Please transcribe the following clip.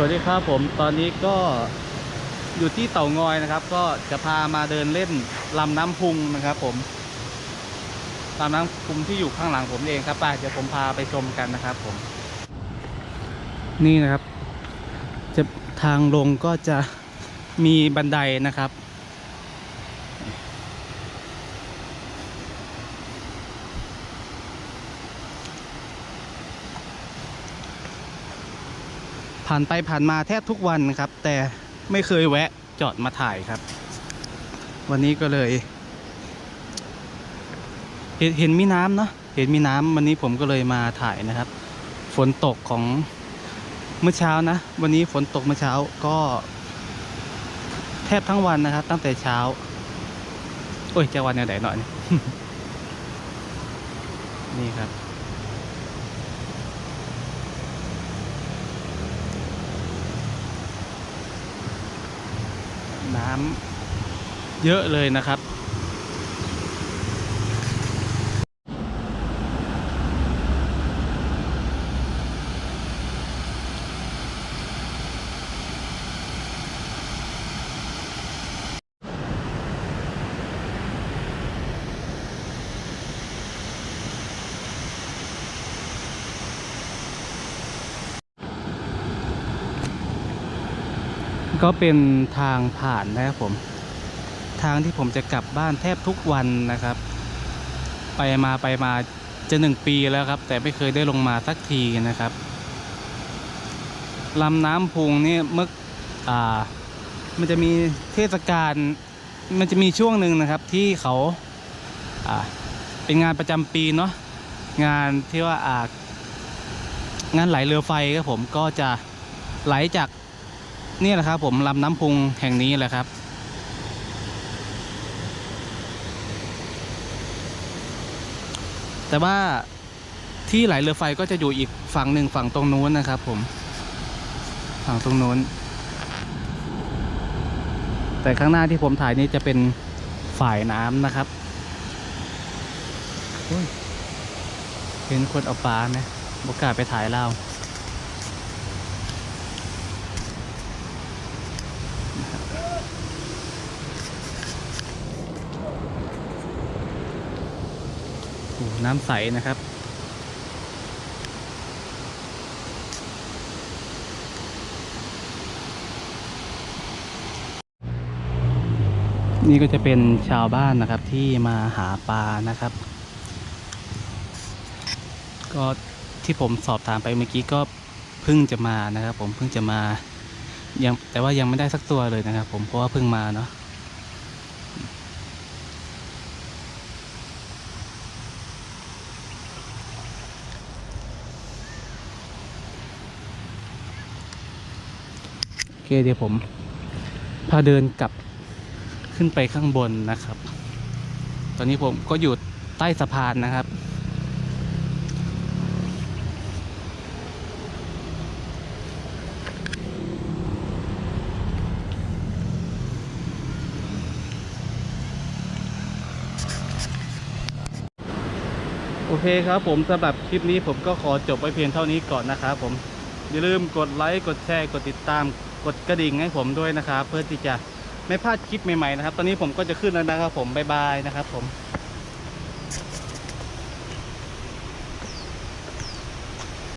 สวัสดีครับผมตอนนี้ก็อยู่ที่เต่างอยนะครับ ก็จะพามาเดินเล่นลำน้ำพุงนะครับ ผมลำน้ำพุงที่อยู่ข้างหลังผมเองครับป้าเดี๋ยวผมพาไปชมกันนะครับ ผม นี่นะครับ จะทางลงก็จะมีบันไดนะครับ ผ่านไปผ่านมาแทบทุกวันครับ แต่ไม่เคยแวะจอดมาถ่ายครับ วันนี้ก็เลย เห็นเห็นมีน้ำเนาะเห็นมีน้ำวันนี้ผมก็เลยมาถ่ายนะครับ ฝนตกของเมื่อเช้านะ วันนี้ฝนตกเมื่อเช้าก็ แทบทั้งวันนะครับ ตั้งแต่เช้า โอ้ยจะวันไหนหน่อย นี่นี่ครับ น้ำเยอะเลยนะครับ ก็เป็นทางผ่านนะครับผม ทางที่ผมจะกลับบ้านแทบทุกวันนะครับ ไปมาไปมาจะหนึ่งปีแล้วครับ แต่ไม่เคยได้ลงมาสักทีนะครับลำน้ำพุงนี่เมื่ออ่า มันจะมีเทศกาลมันจะมีช่วงหนึ่งนะครับที่เขาอ่าเป็นงานประจำปีเนาะงานที่ว่าอ่างานไหลเรือไฟครับผมก็จะไหลจาก นี่แหละครับผมลำน้ำพุงแห่งนี้แหละครับ แต่ว่าที่ไหลเรือไฟก็จะอยู่อีกฝั่งหนึ่งฝั่งตรงนู้นนะครับ ผม ฝั่งตรงนู้น แต่ข้างหน้าที่ผมถ่ายนี่จะเป็นฝ่ายน้ำนะครับโอ้ยเห็นคนเอาปลาไหมบกล้าไปถ่ายเล่า โอ้โห น้ำใสนะครับ นี่ก็จะเป็นชาวบ้านนะครับที่มาหาปลานะครับ ก็ที่ผมสอบถามไปเมื่อกี้ก็เพิ่งจะมานะครับ ผมเพิ่งจะมายังแต่ว่ายังไม่ได้สักตัวเลยนะครับ ผมเพราะว่าเพิ่งมาเนาะ เคเดี๋ยวผม พาเดินกลับขึ้นไปข้างบนนะครับ ตอนนี้ผมก็อยู่ใต้สะพานนะครับ โอเคครับผมสำหรับคลิปนี้ผมก็ขอจบไว้เพียงเท่านี้ก่อนนะครับผมอย่าลืมกดไลค์ กดแชร์ กดติดตาม กดกระดิ่งให้ผมด้วยนะครับ เพื่อที่จะไม่พลาดคลิปใหม่ๆนะครับ ตอนนี้ผมก็จะขึ้นแล้วนะครับผมบ๊ายบายนะครับผม